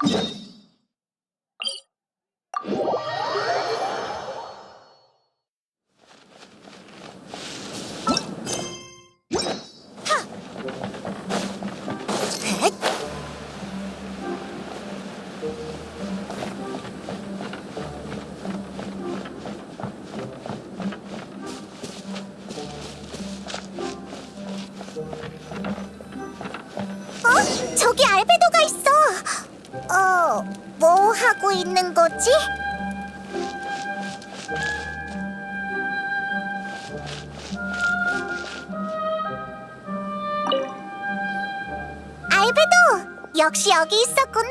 어? 저기 뭐 하고 있는 거지? 알베도, 역시 여기 있었구나.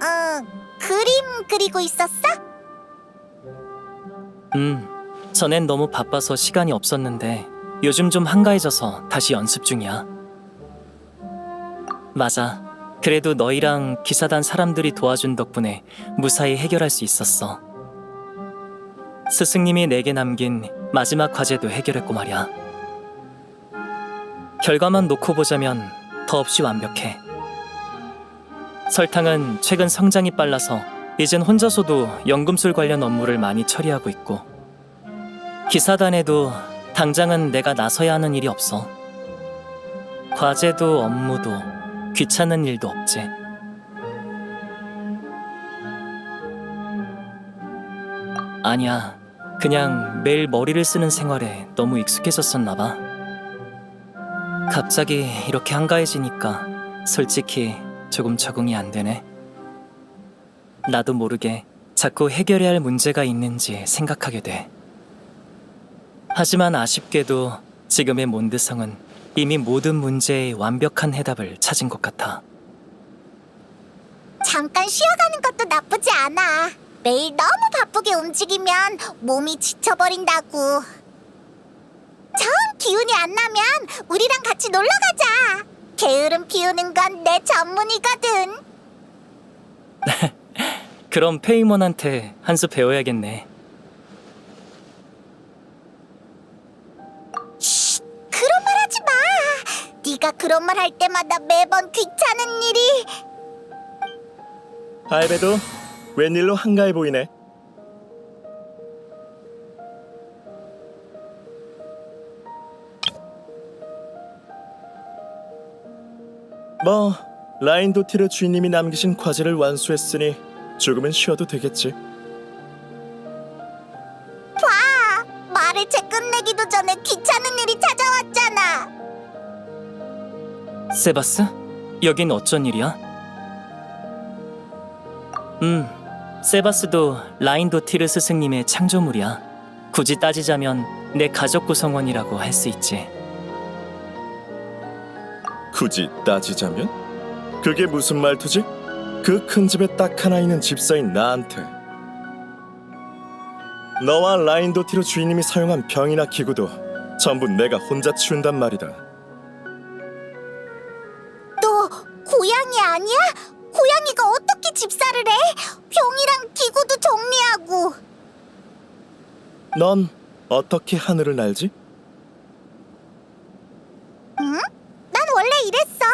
어, 그림 그리고 있었어? 음, 전엔 너무 바빠서 시간이 없었는데 요즘 좀 한가해져서 다시 연습 중이야. 맞아. 그래도 너희랑 기사단 사람들이 도와준 덕분에 무사히 해결할 수 있었어. 스승님이 내게 남긴 마지막 과제도 해결했고 말이야. 결과만 놓고 보자면 더없이 완벽해. 설탕은 최근 성장이 빨라서 이젠 혼자서도 연금술 관련 업무를 많이 처리하고 있고 기사단에도 당장은 내가 나서야 하는 일이 없어. 과제도 업무도 귀찮은 일도 없지. 아니야. 그냥 매일 머리를 쓰는 생활에 너무 익숙해졌었나 봐. 갑자기 이렇게 한가해지니까 솔직히 조금 적응이 안 되네. 나도 모르게 자꾸 해결해야 할 문제가 있는지 생각하게 돼. 하지만 아쉽게도 지금의 몬드성은 이미 모든 문제의 완벽한 해답을 찾은 것 같아. 잠깐 쉬어가는 것도 나쁘지 않아. 매일 너무 바쁘게 움직이면 몸이 지쳐버린다고. 정 기운이 안 나면 우리랑 같이 놀러 가자. 게으름 피우는 건 내 전문이거든. 그럼 페이몬한테 한 수 배워야겠네. 그런 말 할 때마다 매번 귀찮은 일이. 알베도 웬일로 한가해 보이네. 뭐 라인 도티르 주인님이 남기신 과제를 완수했으니 조금은 쉬어도 되겠지. 세바스? 여긴 어쩐 일이야? 음, 세바스도 라인도 티르 스승님의 창조물이야. 굳이 따지자면 내 가족 구성원이라고 할 수 있지. 굳이 따지자면 그게 무슨 말투지? 그 큰 집에 딱 하나 있는 집사인 나한테 너와 라인도티르 주인님이 사용한 병이나 기구도 전부 내가 혼자 치운단 말이다. 넌 어떻게 하늘을 날지? 응? 난 원래 이랬어.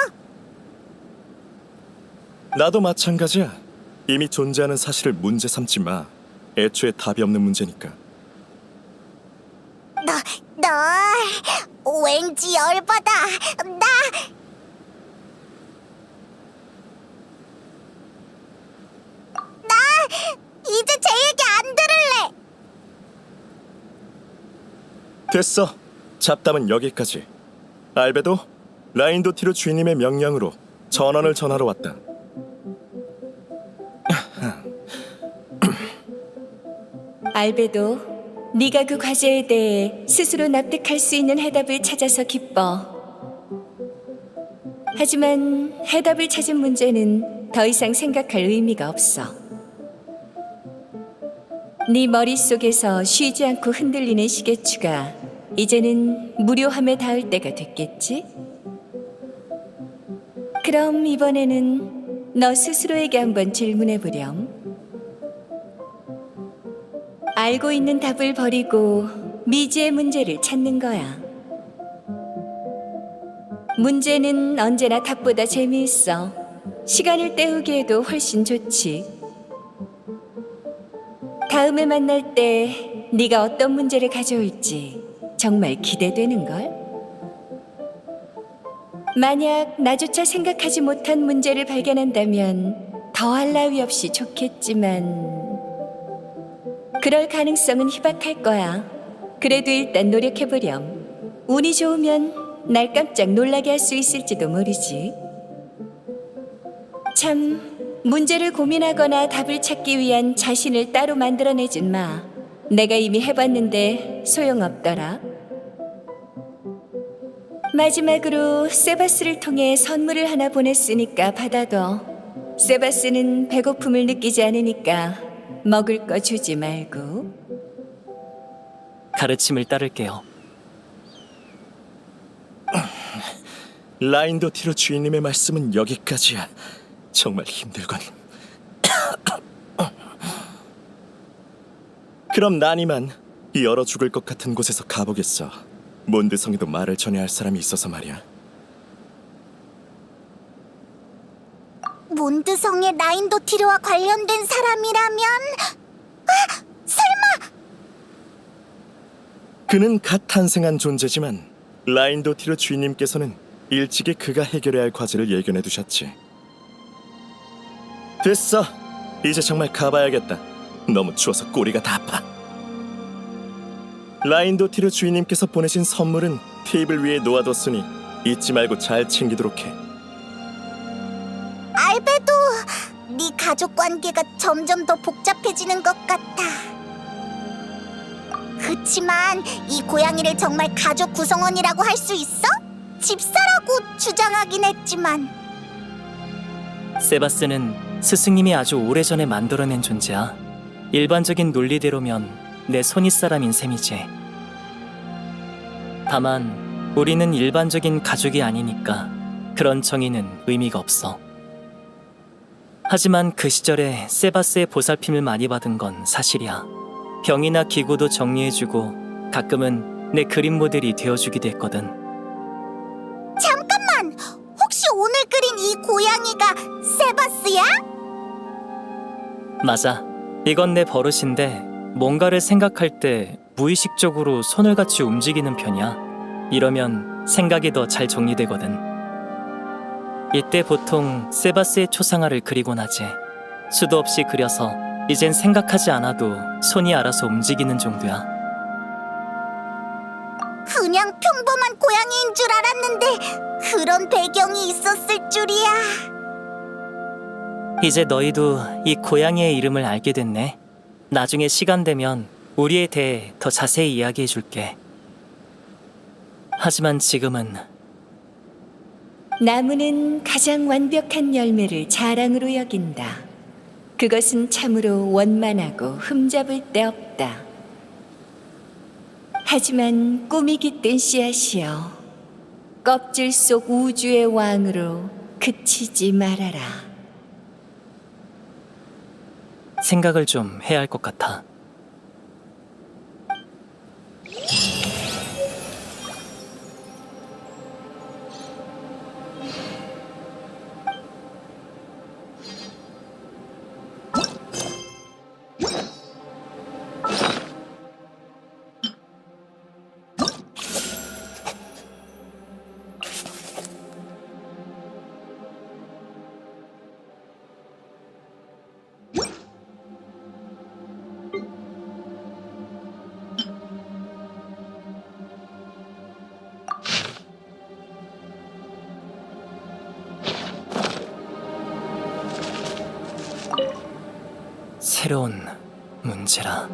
나도 마찬가지야. 이미 존재하는 사실을 문제 삼지 마. 애초에 답이 없는 문제니까. 너, 너 왠지 열받아. 나 나 이제 제 얘기 안 들을래. 됐어. 잡담은 여기까지. 알베도, 라인도티르 주인님의 명령으로 전원을 전하러 왔다. 알베도, 네가 그 과제에 대해 스스로 납득할 수 있는 해답을 찾아서 기뻐. 하지만 해답을 찾은 문제는 더 이상 생각할 의미가 없어. 네 머릿속에서 쉬지 않고 흔들리는 시계추가 이제는 무료함에 닿을 때가 됐겠지? 그럼 이번에는 너 스스로에게 한번 질문해 보렴. 알고 있는 답을 버리고 미지의 문제를 찾는 거야. 문제는 언제나 답보다 재미있어. 시간을 때우기에도 훨씬 좋지. 다음에 만날 때 네가 어떤 문제를 가져올지 정말 기대되는 걸. 만약 나조차 생각하지 못한 문제를 발견한다면 더할 나위 없이 좋겠지만 그럴 가능성은 희박할 거야. 그래도 일단 노력해 보렴. 운이 좋으면 날 깜짝 놀라게 할 수 있을지도 모르지. 참, 문제를 고민하거나 답을 찾기 위한 자신을 따로 만들어내진 마. 내가 이미 해봤는데 소용없더라. 마지막으로 세바스를 통해 선물을 하나 보냈으니까 받아둬. 세바스는 배고픔을 느끼지 않으니까 먹을 거 주지 말고. 가르침을 따를게요. 라인도 티로 주인님의 말씀은 여기까지야. 정말 힘들군. 그럼 난 이만 이 얼어 죽을 것 같은 곳에서 가보겠어. 몬드성에도 말을 전해야 할 사람이 있어서 말이야. 몬드성의 라인도티르와 관련된 사람이라면 아! 설마 그는 갓 탄생한 존재지만 라인도 티로 주인님께서는 일찍이 그가 해결해야 할 과제를 예견해 두셨지. 됐어. 이제 정말 가봐야겠다. 너무 추워서 꼬리가 다 아파. 라인도 티르 주인님께서 보내신 선물은 테이블 위에 놓아뒀으니 잊지 말고 잘 챙기도록 해. 알베도 네 가족 관계가 점점 더 복잡해지는 것 같아. 그치만 이 고양이를 정말 가족 구성원이라고 할 수 있어? 집사라고 주장하긴 했지만 세바스는 스승님이 아주 오래전에 만들어낸 존재야. 일반적인 논리대로면 내 손윗사람인 셈이지. 다만 우리는 일반적인 가족이 아니니까 그런 정의는 의미가 없어. 하지만 그 시절에 세바스의 보살핌을 많이 받은 건 사실이야. 병이나 기구도 정리해주고 가끔은 내 그림 모델이 되어주기도 했거든. 잠깐만 혹시 오늘 그린 이 고양이가 세바스야? 맞아. 이건 내 버릇인데 뭔가를 생각할 때 무의식적으로 손을 같이 움직이는 편이야. 이러면 생각이 더 잘 정리되거든. 이때 보통 세바스의 초상화를 그리곤 하지. 수도 없이 그려서 이젠 생각하지 않아도 손이 알아서 움직이는 정도야. 그냥 평범한 고양이인 줄 알았는데 그런 배경이 있었을 줄이야. 이제 너희도 이 고양이의 이름을 알게 됐네. 나중에 시간 되면 우리에 대해 더 자세히 이야기해 줄게. 하지만 지금은 나무는 가장 완벽한 열매를 자랑으로 여긴다. 그것은 참으로 원만하고 흠잡을 데 없다. 하지만 꿈이 깃든 씨앗이여, 껍질 속 우주의 왕으로 그치지 말아라. 생각을 좀 해야 할 것 같아. 새로운 문제라.